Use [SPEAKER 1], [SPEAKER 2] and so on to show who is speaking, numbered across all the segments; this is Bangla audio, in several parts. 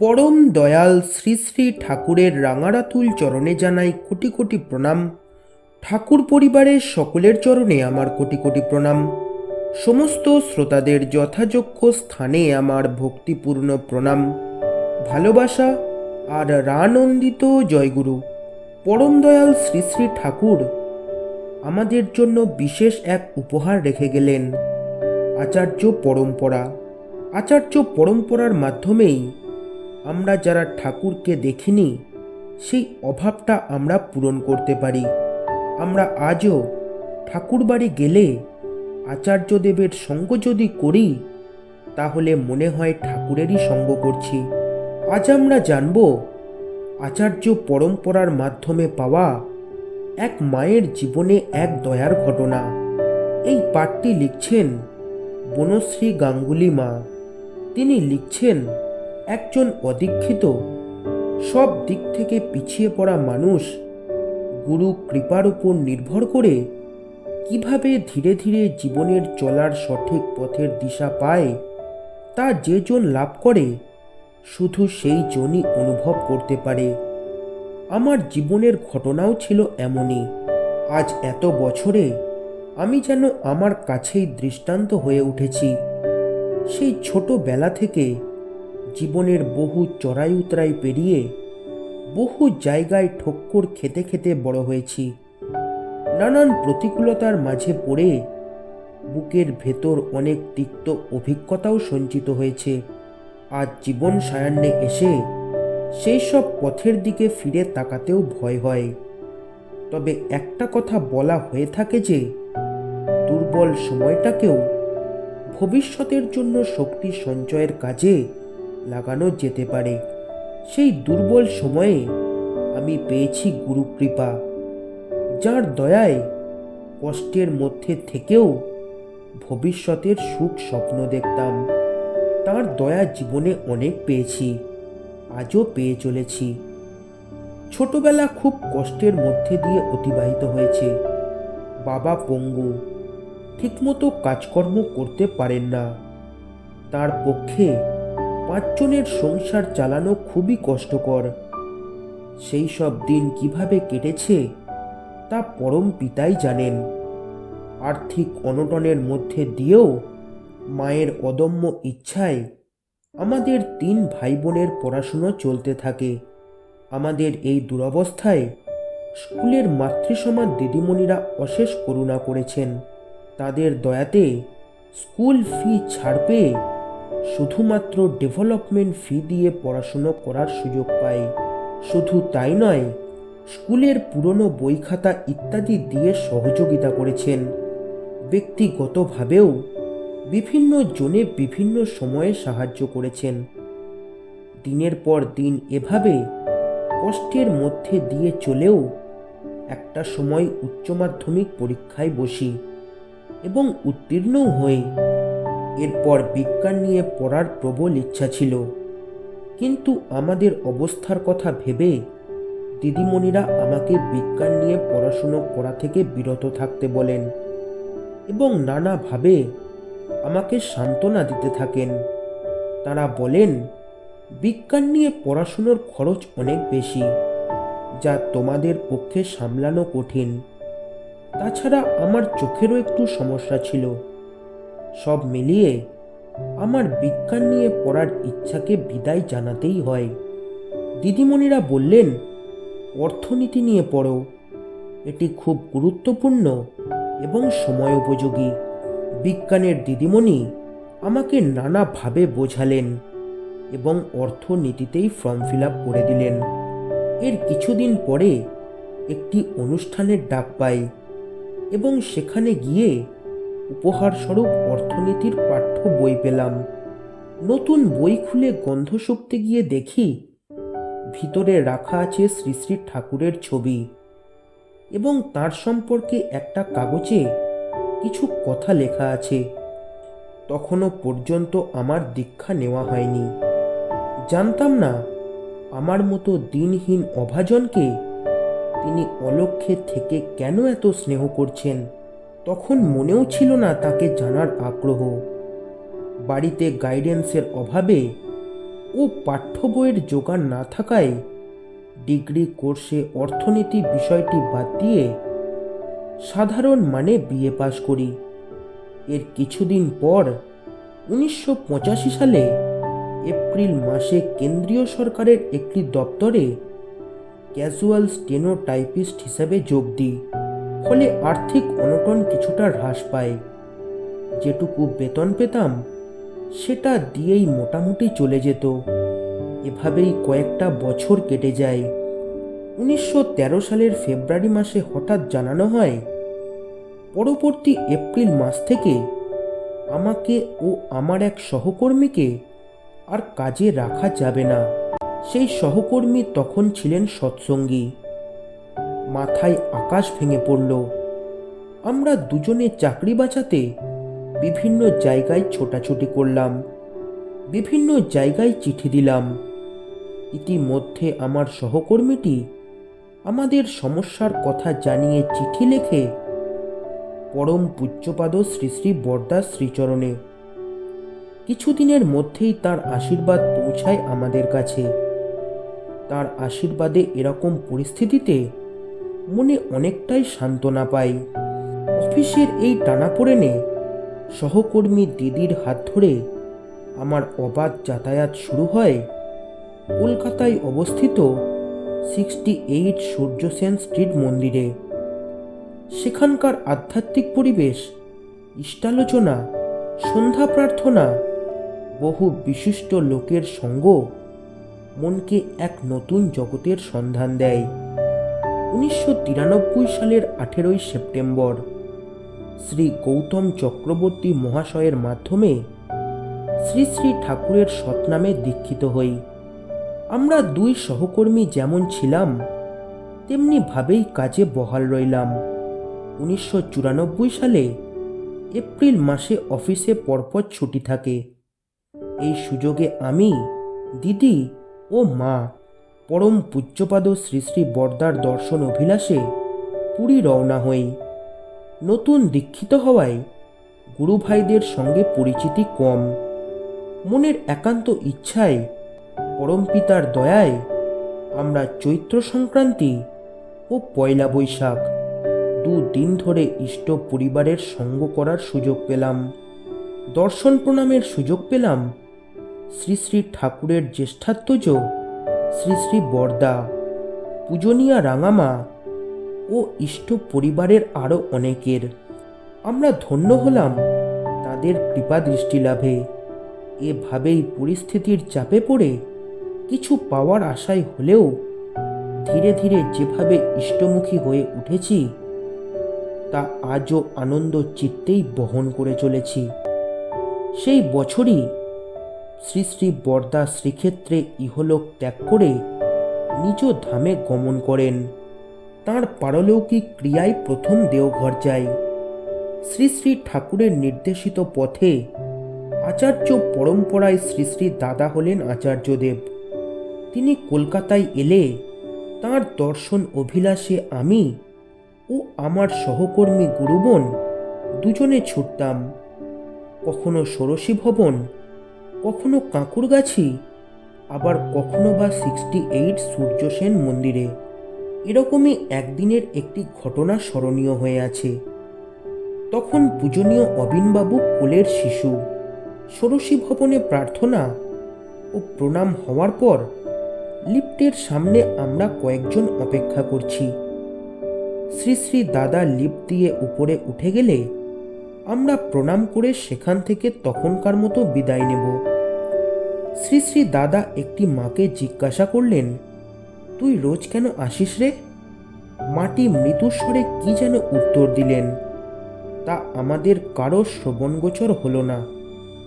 [SPEAKER 1] পরম দয়াল শ্রী শ্রী ঠাকুরের রাঙারাতুল চরণে জানাই কোটি কোটি প্রণাম। ঠাকুর পরিবারের সকলের চরণে আমার কোটি কোটি প্রণাম। সমস্ত শ্রোতাদের যথাযোগ্য স্থানে আমার ভক্তিপূর্ণ প্রণাম। ভালোবাসা আর রানন্দিত জয়গুরু, পরম দয়াল শ্রী শ্রী ঠাকুর, আমাদের জন্য বিশেষ এক উপহার রেখে গেলেন। আচার্য পরম্পরা। আচার্য পরম্পরার মাধ্যমেই আমরা যারা ঠাকুরকে দেখিনি, সেই অভাবটা আমরা পূরণ করতে পারি। আমরা আজও ঠাকুর বাড়ি গেলে আচার্যদেবের সঙ্গ যদি করি, তাহলে মনে হয় ঠাকুরেরই সঙ্গ করছি। আজ আমরা জানব, আচার্য পরম্পরার মাধ্যমে পাওয়া এক মায়ের জীবনে এক দয়ার ঘটনা। এই পাঠটি লিখছেন বনশ্রী গাঙ্গুলি মা। তিনি লিখছেন একজন অদীক্ষিত, সব দিক থেকে পিছিয়ে পড়া মানুষ গুরু কৃপার উপর নির্ভর করে কীভাবে ধীরে ধীরে জীবনের চলার সঠিক পথের দিশা পায়, তা যে জন লাভ করে, শুধু সেই জনই অনুভব করতে পারে। আমার জীবনের ঘটনাও ছিল এমনই। আজ এত বছরে আমি যেন আমার কাছেই দৃষ্টান্ত হয়ে উঠেছি। সেই ছোটবেলা থেকে জীবনের বহু চড়াই উতরাই পেরিয়ে বহু জায়গায় ঠক্কর খেতে খেতে বড় হয়েছি। নানান প্রতিকূলতার মাঝে পড়ে বুকের ভেতর অনেক তিক্ত অভিজ্ঞতাও সঞ্চিত হয়েছে। আজ জীবন সায়ান্নে এসে সেই সব পথের দিকে ফিরে তাকাতেও ভয় হয়। তবে একটা কথা বলা হয়ে থাকে যে, দুর্বল সময়টাকেও ভবিষ্যতের জন্য শক্তি সঞ্চয়ের কাজে লাগানো যেতে পারে। সেই দুর্বল সময়ে আমি পেয়েছি গুরুকৃপা, যার দয়ায় কষ্টের মধ্যে থেকেও ভবিষ্যতের সুখ স্বপ্ন দেখতাম। তার দয়া জীবনে অনেক পেয়েছি, আজও পেয়ে চলেছি। ছোটবেলা খুব কষ্টের মধ্যে দিয়ে অতিবাহিত হয়েছে। বাবা পঙ্গু ঠিকমতো কাজকর্ম করতে পারেন না। তার পক্ষে পাঁচজনের সংসার চালানো খুবই কষ্টকর। সেই সব দিন কীভাবে কেটেছে, তা পরম পিতাই জানেন। আর্থিক অনটনের মধ্যে দিয়েও মায়ের অদম্য ইচ্ছায় আমাদের তিন ভাই বোনের পড়াশুনো চলতে থাকে। আমাদের এই দুরবস্থায় স্কুলের মাতৃসমান দিদিমণিরা অশেষ করুণা করেছেন। তাদের দয়াতে স্কুল ফি ছাড় পেয়ে শুধুমাত্র ডেভেলপমেন্ট ফি দিয়ে পড়াশুনো করার সুযোগ পাই। শুধু তাই নয়, স্কুলের পুরনো বই খাতা ইত্যাদি দিয়ে সহযোগিতা করেছেন। ব্যক্তিগতভাবেও বিভিন্ন জনে বিভিন্ন সময়ে সাহায্য করেছেন। দিনের পর দিন এভাবে কষ্টের মধ্যে দিয়ে চলেও একটা সময় উচ্চ মাধ্যমিক পরীক্ষায় বসি এবং উত্তীর্ণও হই। এরপর বিজ্ঞান নিয়ে পড়ার প্রবল ইচ্ছা ছিল। কিন্তু আমাদের অবস্থার কথা ভেবে দিদিমণিরা আমাকে বিজ্ঞান নিয়ে পড়াশুনো করা থেকে বিরত থাকতে বলেন এবং নানাভাবে আমাকে সান্ত্বনা দিতে থাকেন। তারা বলেন, বিজ্ঞান নিয়ে পড়াশুনোর খরচ অনেক বেশি, যা তোমাদের পক্ষে সামলানো কঠিন। তাছাড়া আমার চোখেরও একটু সমস্যা ছিল। সব মিলিয়ে আমার বিজ্ঞান নিয়ে পড়ার ইচ্ছাকে বিদায় জানাতেই হয়। দিদিমণিরা বললেন, অর্থনীতি নিয়ে পড়ো। এটি খুব গুরুত্বপূর্ণ এবং সময় উপযোগী। বিজ্ঞানের দিদিমণি আমাকে নানাভাবে বোঝালেন এবং অর্থনীতিতেই ফর্ম ফিল আপ করে দিলেন। এর কিছুদিন পরে একটি অনুষ্ঠানের ডাক পাই এবং সেখানে গিয়ে উপহারস্বরূপ অর্থনীতির পাঠ্য বই পেলাম। নতুন বই খুলে গন্ধ শুকতে গিয়ে দেখি, ভিতরে রাখা আছে শ্রী শ্রী ঠাকুরের ছবি এবং তার সম্পর্কে একটা কাগজে কিছু কথা লেখা আছে। তখনও পর্যন্ত আমার দীক্ষা নেওয়া হয়নি। জানতাম না, আমার মতো দিনহীন অভাজনকে তিনি অলক্ষ্যে থেকে কেন এত স্নেহ করছেন? তখন মনেও ছিল না তাকে জানার আগ্রহ। বাড়িতে গাইডেন্সের অভাবে ও পাঠ্য বইয়ের জোগান না থাকায় ডিগ্রি কোর্সে অর্থনীতি বিষয়টি বাদ দিয়ে সাধারণ মানে বিএ পাশ করি। এর কিছুদিন পর উনিশশো পঁচাশি সালে এপ্রিল মাসে কেন্দ্রীয় সরকারের একটি দপ্তরে ক্যাজুয়াল স্টেনো টাইপিস্ট হিসাবে যোগ দিই। ফলে আর্থিক অনটন কিছুটা হ্রাস পায়। যেটুকু বেতন পেতাম, সেটা দিয়েই মোটামুটি চলে যেত। এভাবেই কয়েকটা বছর কেটে যায়। উনিশশো তেরো সালের ফেব্রুয়ারি মাসে হঠাৎ জানানো হয়, পরবর্তী এপ্রিল মাস থেকে আমাকে ও আমার এক সহকর্মীকে আর কাজে রাখা যাবে না। সেই সহকর্মী তখন ছিলেন সৎসঙ্গী। মাথায় আকাশ ভেঙে পড়ল। আমরা দুজনে চাকরি বাঁচাতে বিভিন্ন জায়গায় ছোটাছুটি করলাম, বিভিন্ন জায়গায় চিঠি দিলাম। ইতিমধ্যে আমার সহকর্মীটি আমাদের সমস্যার কথা জানিয়ে চিঠি লেখে পরম পূজ্যপাদ শ্রী শ্রী বরদাস শ্রীচরণে কিছুদিনের মধ্যেই তার আশীর্বাদ পৌঁছায় আমাদের কাছে। তার আশীর্বাদে এরকম পরিস্থিতিতে মনে অনেকটাই সান্ত্বনা পাই। অফিসের এই টানাপোড়েনে সহকর্মী দিদির হাত ধরে আমার অবাধ যাতায়াত শুরু হয়। কলকাতায় অবস্থিত সিক্সটি এইট সূর্যসেন স্ট্রিট মন্দিরে। সেখানকার আধ্যাত্মিক পরিবেশ, ইষ্টালোচনা, সন্ধ্যা প্রার্থনা, বহু বিশিষ্ট লোকের সঙ্গ মনকে এক নতুন জগতের সন্ধান দেয়। উনিশশো তিরানব্বই সালের আঠেরোই সেপ্টেম্বর, শ্রী গৌতম চক্রবর্তী মহাশয়ের মাধ্যমে শ্রী শ্রী ঠাকুরের সৎনামে দীক্ষিত হই। আমরা দুই সহকর্মী যেমন ছিলাম, তেমনি ভাবেই কাজে বহাল রইলাম। উনিশশো চুরানব্বই সালে এপ্রিল মাসে অফিসে পরপর ছুটি থাকে। এই সুযোগে আমি, দিদি ও মা পরম পূজ্যপাদ শ্রী শ্রী বর্দার দর্শন অভিলাষে পুরী রওনা হই। নতুন দীক্ষিত হওয়ায় গুরু ভাইদের সঙ্গে পরিচিতি কম। মনের একান্ত ইচ্ছায় পরমপিতার দয়ায় আমরা চৈত্র সংক্রান্তি ও পয়লা বৈশাখ দুদিন ধরে ইষ্ট পরিবারের সঙ্গ করার সুযোগ পেলাম। দর্শন প্রণামের সুযোগ পেলাম। শ্রী শ্রী ঠাকুরের জ্যেষ্ঠাত্মজ শ্রী শ্রী বরদা, পূজনীয়া রাঙামা ও ইষ্ট পরিবারের আরও অনেকের। আমরা ধন্য হলাম তাদের কৃপা দৃষ্টি লাভে। এভাবেই পরিস্থিতির চাপে পড়ে কিছু পাওয়ার আশায় হলেও ধীরে ধীরে যেভাবে ইষ্টমুখী হয়ে উঠেছি, তা আজও আনন্দ চিত্তেই বহন করে চলেছি। সেই বছরই শ্রী শ্রী বরদা শ্রীক্ষেত্রে ইহলোক ত্যাগ করে নিজ ধামে গমন করেন। তাঁর পারলৌকিক ক্রিয়ায় প্রথম দেওঘর যায়। শ্রী শ্রী ঠাকুরের নির্দেশিত পথে আচার্য পরম্পরায় শ্রী শ্রী দাদা হলেন আচার্যদেব। তিনি কলকাতায় এলে তাঁর দর্শন অভিলাষে আমি ও আমার সহকর্মী গুরুবন দুজনে ছুটতাম। কখনো ষোড়শী ভবন কখনো কাঁকুরগাছি আবার কখনো বা সিক্সটি এইট সূর্যসেন মন্দিরে। এরকমই একদিনের একটি ঘটনা স্মরণীয় হয়ে আছে। তখন পূজনীয় অবিনবাবু কোলের শিশু। ষোড়শী ভবনে প্রার্থনা ও প্রণাম হওয়ার পর লিফটের সামনে আমরা কয়েকজন অপেক্ষা করছি। শ্রী শ্রী দাদা লিফট দিয়ে উপরে উঠে গেলে আমরা প্রণাম করে সেখান থেকে তখনকার মতো বিদায় নেব। শ্রী শ্রী দাদা একটি মাকে জিজ্ঞাসা করলেন, তুই রোজ কেন আসিস রে? মাটি মৃদুস্বরে কি যেন উত্তর দিলেন, তা আমাদের কারও শ্রবণগোচর হলো না।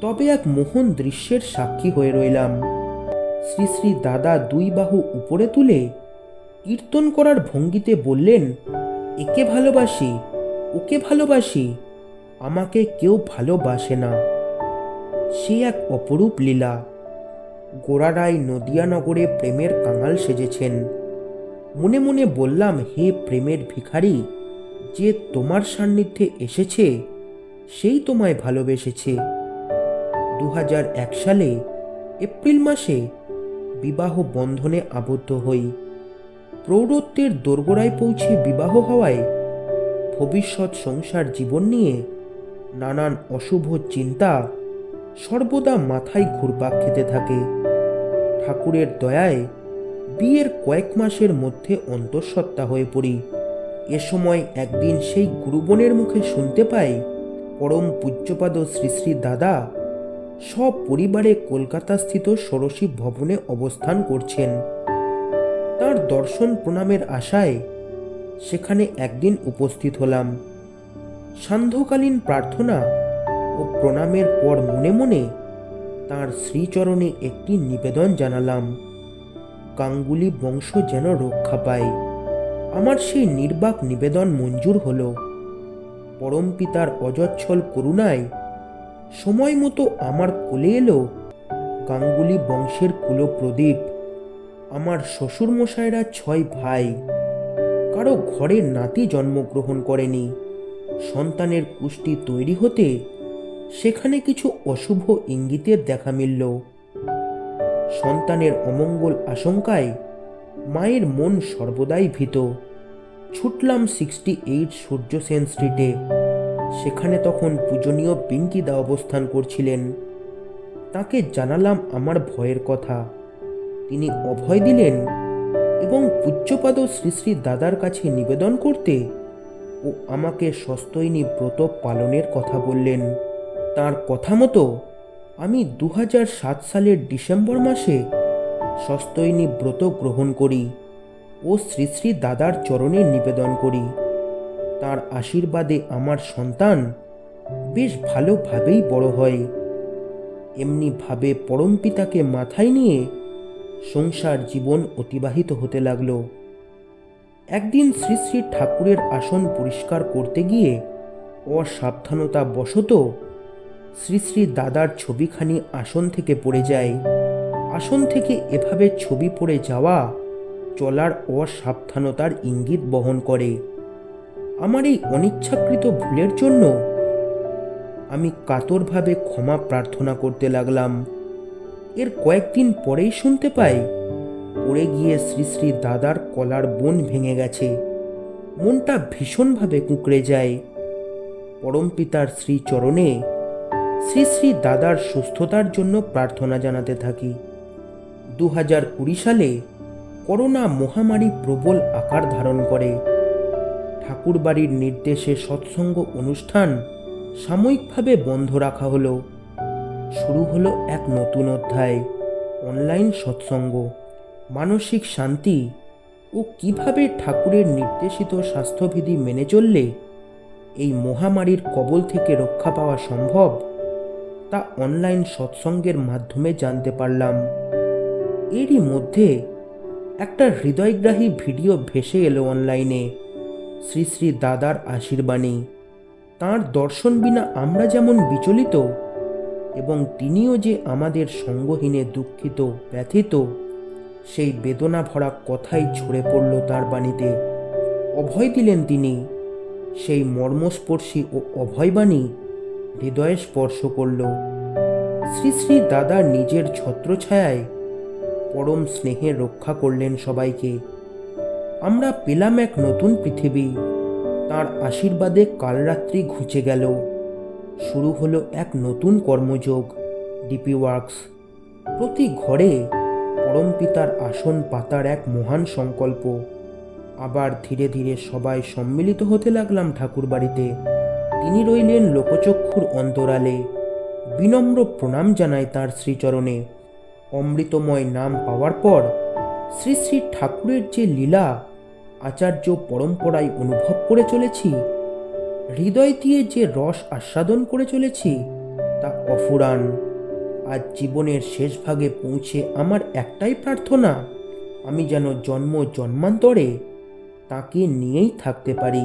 [SPEAKER 1] তবে এক মোহন দৃশ্যের সাক্ষী হয়ে রইলাম। শ্রী শ্রী দাদা দুই বাহু উপরে তুলে কীর্তন করার ভঙ্গিতে বললেন, একে ভালোবাসি, ওকে ভালোবাসি, আমাকে কেউ ভালোবাসে না। সে এক অপরূপ লীলা। গোড়ারায় নদিয়ানগরে প্রেমের কাঙাল সেজেছেন। মনে মনে বললাম, হে প্রেমের ভিখারি, যে তোমার সান্নিধ্যে এসেছে, সেই তোমায় ভালোবেসেছে। দু এক সালে, এপ্রিল মাসে, বিবাহ বন্ধনে আবদ্ধ হই। প্রৌঢ়ত্বের দোরগোড়ায় পৌঁছে বিবাহ হওয়ায়, ভবিষ্যৎ সংসার জীবন নিয়ে নানান অশুভ চিন্তা সর্বদা মাথায় ঘুরপাক খেতে থাকে। ঠাকুরের দয়ায় বিয়ের কয়েক মাসের মধ্যে অন্তঃসত্ত্বা হয়ে পড়ি। এ সময় একদিন সেই গুরুবনের মুখে শুনতে পাই, পরম পূজ্যপাদ শ্রী শ্রী দাদা সব পরিবারে কলকাতাস্থিত ষোড়শী ভবনে অবস্থান করছেন। তার দর্শন প্রণামের আশায় সেখানে একদিন উপস্থিত হলাম। সান্ধ্যকালীন প্রার্থনা ও প্রণামের পর মনে মনে তার শ্রীচরণে একটি নিবেদন জানালাম। গাঙ্গুলি বংশ যেন রক্ষা পায়। আমার সেই নির্বাক নিবেদন মঞ্জুর হল। পরম পিতার অজচ্ছল করুণায় সময় মতো আমার কোলে এলো গাঙ্গুলি বংশের কুলপ্রদীপ। আমার শ্বশুরমশাইরা ছয় ভাই। কারও ঘরে নাতি জন্মগ্রহণ করেনি। সন্তানের কুষ্টি তৈরি হতে সেখানে কিছু অশুভ ইঙ্গিতের দেখা মিলল। সন্তানের অমঙ্গল আশঙ্কায় মায়ের মন সর্বদাই ভীত। ছুটলাম সিক্সটি এইট সূর্য সেন স্ট্রিটে সেখানে তখন পূজনীয় পিঙ্কিদা অবস্থান করছিলেন। তাকে জানালাম আমার ভয়ের কথা। তিনি অভয় দিলেন এবং পূজ্যপাদ শ্রী শ্রী দাদার কাছে নিবেদন করতে ও আমাকে সস্তৈনী ব্রত পালনের কথা বললেন। তার কথা মতো আমি দু সাত সালের ডিসেম্বর মাসে সস্তৈনী ব্রত গ্রহণ করি ও শ্রী শ্রী দাদার চরণে নিবেদন করি। তার আশীর্বাদে আমার সন্তান বেশ ভালোভাবেই বড় হয়। এমনিভাবে পরম পিতাকে মাথায় নিয়ে সংসার জীবন অতিবাহিত হতে লাগল। একদিন শ্রী শ্রী ঠাকুরের আসন পরিষ্কার করতে গিয়ে অসাবধানতা বশত শ্রী শ্রী দাদার ছবিখানি আসন থেকে পড়ে যায়। আসন থেকে এভাবে ছবি পড়ে যাওয়া চলার অসাবধানতার ইঙ্গিত বহন করে। আমার এই অনিচ্ছাকৃত ভুলের জন্য আমি কাতরভাবে ক্ষমা প্রার্থনা করতে লাগলাম। এর কয়েকদিন পরেই শুনতে পাই, পড়ে গিয়ে শ্রী শ্রী দাদার কলার বন ভেঙে গেছে। মনটা ভীষণভাবে কুঁকড়ে যায়। পরম পিতার শ্রীচরণে শ্রী শ্রী দাদার সুস্থতার জন্য প্রার্থনা জানাতে থাকি। দু হাজার কুড়ি সালে করোনা মহামারী প্রবল আকার ধারণ করে। ঠাকুরবাড়ির নির্দেশে সৎসঙ্গ অনুষ্ঠান সাময়িকভাবে বন্ধ রাখা হলো। শুরু হলো এক নতুন অধ্যায়, অনলাইন সৎসঙ্গ। মানসিক শান্তি ও কীভাবে ঠাকুরের নির্দেশিত স্বাস্থ্যবিধি মেনে চললে এই মহামারীর কবল থেকে রক্ষা পাওয়া সম্ভব তা অনলাইন সৎসঙ্গের মাধ্যমে জানতে পারলাম। এরই মধ্যে একটা হৃদয়গ্রাহী ভিডিও ভেসে এলো অনলাইনে শ্রী শ্রী দাদার আশীর্বাণী। তাঁর দর্শন বিনা আমরা যেমন বিচলিত এবং তিনিও যে আমাদের সঙ্গহীনে দুঃখিত, ব্যথিত, সেই বেদনা ভরা কথাই ঝরে পড়ল তার বাণীতে। অভয় দিলেন তিনি, সেই মর্মস্পর্শী ও অভয়বাণী হৃদয়ে স্পর্শ করল। শ্রী শ্রী দাদা নিজের ছত্রছায়ায় পরম স্নেহে রক্ষা করলেন সবাইকে। আমরা পেলাম এক নতুন পৃথিবী। তার আশীর্বাদে কালরাত্রি ঘুচে গেল। শুরু হলো এক নতুন কর্মযোগ, ডিপি ওয়ার্কস। প্রতি ঘরে পরমপিতার আসন পাতার এক মহান সংকল্প। আবার ধীরে ধীরে সবাই সম্মিলিত হতে লাগলাম ঠাকুর বাড়িতে তিনি রইলেন লোকচক্ষুর অন্তরালে। বিনম্র প্রণাম জানায় তার শ্রীচরণে। অমৃতময় নাম পাওয়ার পর শ্রী শ্রী ঠাকুরের যে লীলা, আচার্য পরম্পরায় অনুভব করে চলেছি, হৃদয় দিয়ে যে রস আস্বাদন করে চলেছি, তা অফুরান। আজ জীবনের শেষ ভাগে পৌঁছে আমার একটাই প্রার্থনা, আমি যেন জন্ম জন্মান্তরে তাকে নিয়েই থাকতে পারি।